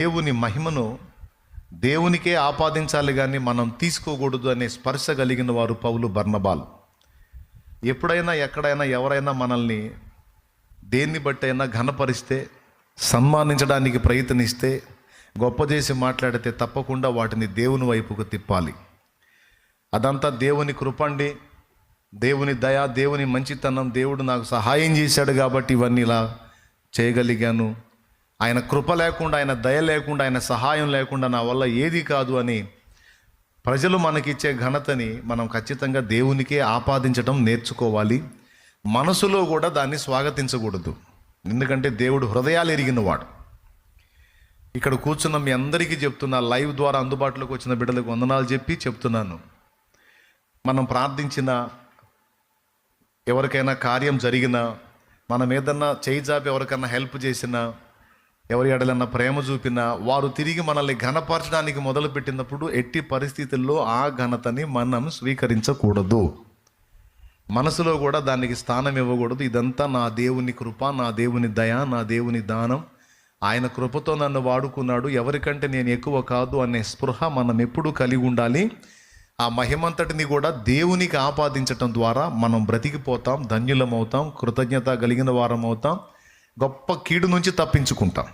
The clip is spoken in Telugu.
దేవుని మహిమను దేవునికే ఆపాదించాలి కానీ మనం తీసుకోకూడదు అనే స్పర్శ కలిగిన వారు పౌలు బర్ణబాలు ఎప్పుడైనా ఎక్కడైనా ఎవరైనా మనల్ని దేన్ని బట్టి అయినా ఘనపరిస్తే సన్మానించడానికి ప్రయత్నిస్తే గొప్ప చేసి మాట్లాడితే తప్పకుండా వాటిని దేవుని వైపుకు తిప్పాలి. అదంతా దేవుని కృపండి దేవుని దయ దేవుని మంచితనం దేవుడు నాకు సహాయం చేశాడు కాబట్టి ఇవన్నీ ఇలా చేయగలిగాను. ఆయన కృప లేకుండా ఆయన దయ లేకుండా ఆయన సహాయం లేకుండా నా వల్ల ఏది కాదు అని ప్రజలు మనకిచ్చే ఘనతని మనం ఖచ్చితంగా దేవునికే ఆపాదించడం నేర్చుకోవాలి. మనసులో కూడా దాన్ని స్వాగతించకూడదు. ఎందుకంటే దేవుడు హృదయాలు ఎరిగినవాడు. ఇక్కడ కూర్చున్న మీ అందరికీ చెప్తున్నా లైవ్ ద్వారా అందుబాటులోకి వచ్చిన బిడ్డలకు వందనాలు చెప్పి చెప్తున్నాను. మనం ప్రార్థించిన ఎవరికైనా కార్యం జరిగినా మనం ఏదన్నా చేయి జాపి ఎవరికైనా హెల్ప్ చేసినా ఎవరి ఎడలన్నా ప్రేమ చూపినా వారు తిరిగి మనల్ని ఘనపరచడానికి మొదలుపెట్టినప్పుడు ఎట్టి పరిస్థితుల్లో ఆ ఘనతని మనం స్వీకరించకూడదు. మనసులో కూడా దానికి స్థానం ఇవ్వకూడదు. ఇదంతా నా దేవుని కృప నా దేవుని దయ నా దేవుని దానం. ఆయన కృపతో నన్ను వాడుకున్నాడు. ఎవరికంటే నేను ఎక్కువ కాదు అనే స్పృహ మనం ఎప్పుడూ కలిగి ఉండాలి. ఆ మహిమంతటిని కూడా దేవునికి ఆపాదించటం ద్వారా మనం బ్రతికిపోతాం ధన్యులం అవుతాం కృతజ్ఞత కలిగిన వారం అవుతాం గొప్ప కీడు నుంచి తప్పించుకుంటాం.